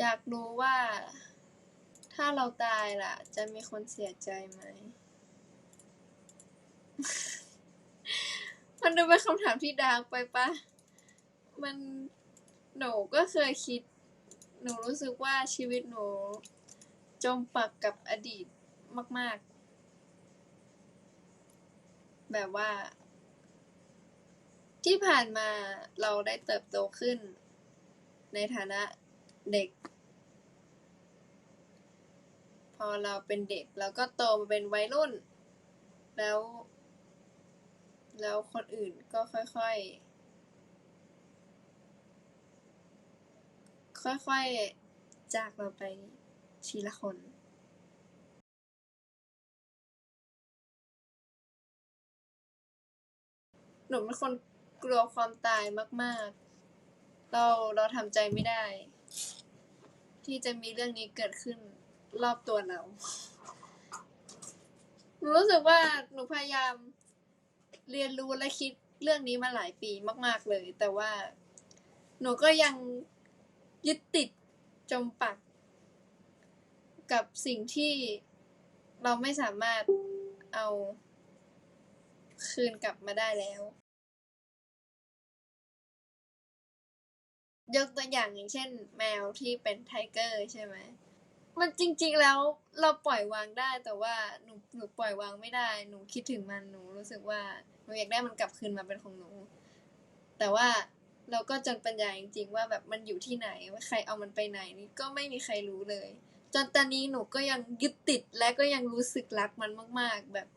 อยากรู้ว่า ถ้าเราตายล่ะ จะมีคนเสียใจไหม มันดูเป็นคำถามที่ดาร์กไปปะ มันหนูก็เคยคิด หนูรู้สึกว่าชีวิตหนู จมปักกับอดีตมาก ๆ แบบว่า ที่ผ่านมาเราได้เติบโตขึ้น ในฐานะ ด็ก พอเราเป็นเด็กเราก็โตมาเป็นวัยรุ่น แล้ว แล้วคนอื่นก็ค่อยๆ ค่อยๆ จากเราไปทีละคน หนูเป็นคนกลัวความตายมากๆ เราเราทำใจไม่ได้ ที่จะมีเรื่องนี้เกิดขึ้นรอบตัวเรา หนูรู้สึกว่าหนูพยายามเรียนรู้และคิดเรื่องนี้มาหลายปีมาก ๆเลย แต่ว่าหนูก็ยังยึดติดจมปัก กับสิ่งที่เราไม่สามารถเอาคืนกลับมาได้แล้ว ยกตัวอย่างอย่างเช่น แมวที่เป็นไทเกอร์ใช่ไหมมันจริง ๆแล้วเราปล่อยวางได้แต่ว่าหนูหนูปล่อยวางไม่ได้หนูคิดถึงมันหนูรู้สึกว่าหนูอยากได้มันกลับคืนมาเป็นของหนู แต่ว่าเราก็จนปัญญาจริงๆว่าแบบมันอยู่ที่ไหนว่าใครเอามันไปไหนนี่ก็ไม่มีใครรู้เลย จนตอนนี้หนูก็ยังยึดติดและก็ยังรู้สึกรักมันมาก ๆแบบ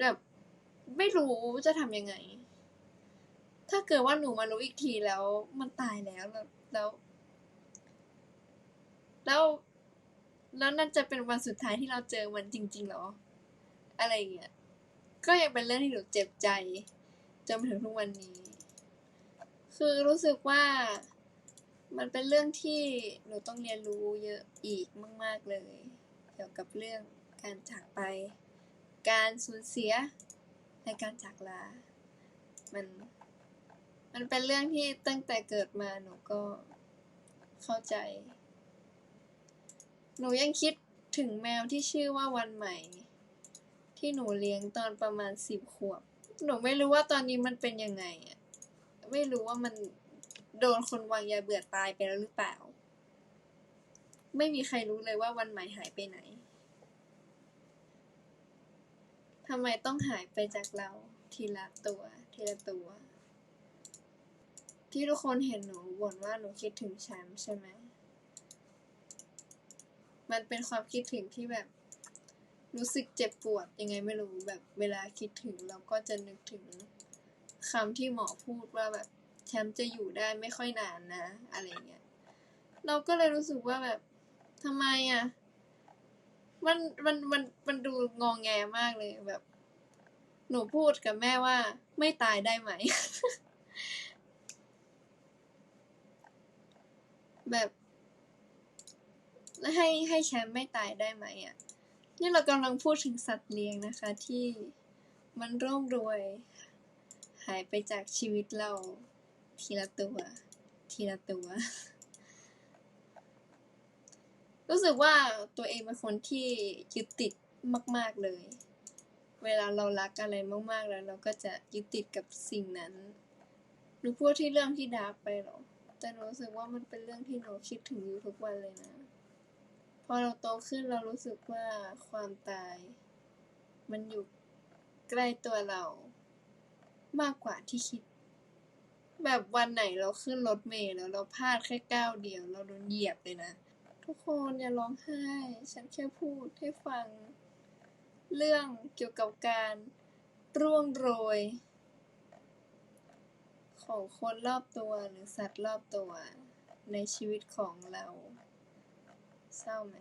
แบบ ไม่รู้จะทำยังไง ถ้าเกิดว่าหนูมารู้อีกทีแล้ว มันตายแล้วแล้ว แล้ว แล้วแล้วนั่นจะเป็นวันสุดท้ายที่เราเจอมันจริง ๆ หรอ อะไรอย่างเงี้ย ก็ยังเป็นเรื่องที่หนูเจ็บใจจนมาถึงทุกวันนี้ คือรู้สึกว่ามันเป็นเรื่องที่หนูต้องเรียนรู้เยอะอีกมาก ๆเลย เกี่ยวกับเรื่องการจากไป การสูญเสียและการจากลา มัน มันเป็นเรื่องที่ตั้งแต่เกิดมาหนูก็เข้าใจ หนูยังคิดถึงแมวที่ชื่อว่าวันใหม่ ที่หนูเลี้ยงตอนประมาณ10ขวบ หนูไม่รู้ว่าตอนนี้มันเป็นยังไงอะไม่รู้ว่ามันโดนคนวางยาเบื่อตายไปแล้วหรือเปล่า ไม่มีใครรู้เลยว่าวันใหม่หายไปไหนทำไมต้องหายไปจากเราทีละตัว ทีละตัว ที่ทุกคนเห็นหนูบ่นว่าหนูคิดถึงแชมป์ใช่ไหม มันเป็นความคิดถึงที่แบบ รู้สึกเจ็บปวดยังไงไม่รู้แบบเวลาคิดถึงเราก็จะนึกถึงคำที่หมอพูดว่าแบบแชมป์จะอยู่ได้ไม่ค่อยนานนะ อะไรเงี้ย เราก็เลยรู้สึกว่าแบบทำไมอะมันมันมันมันดูงองแงมากเลยแบบ หนูพูดกับแม่ว่า ไม่ตายได้ไหม แบบให้ให้แชมป์ไม่ตายได้ไหมอะนี่เรากำลังพูดถึงสัตว์เลี้ยงนะคะที่มันร่วงโรยหายไปจากชีวิตเราทีละตัว ทีละตัว รู้สึกว่าตัวเองเป็นคนที่ยึดติดมาก ๆเลย เวลาเรารักอะไรมาก ๆ แล้ว เราก็จะยึดติดกับสิ่งนั้นหนูพูดที่เรื่องที่ดาร์กไปหรอ แต่หนูรู้สึกว่ามันเป็นเรื่องที่หนูคิดถึงอยู่ทุกวันเลยนะ พอเราโตขึ้นเรารู้สึกว่าความตาย มันอยู่ใกล้ตัวเรา มากกว่าที่คิด แบบวันไหนเราขึ้นรถเมล์แล้วเราพลาดแค่ก้าวเดียว เราโดนเหยียบเลยนะ ทุกคนอย่าร้องไห้ ฉันแค่พูดให้ฟัง เรื่องเกี่ยวกับการร่วงโรย ของคนรอบตัวหรือสัตว์รอบตัวในชีวิตของเรา เศร้าไหม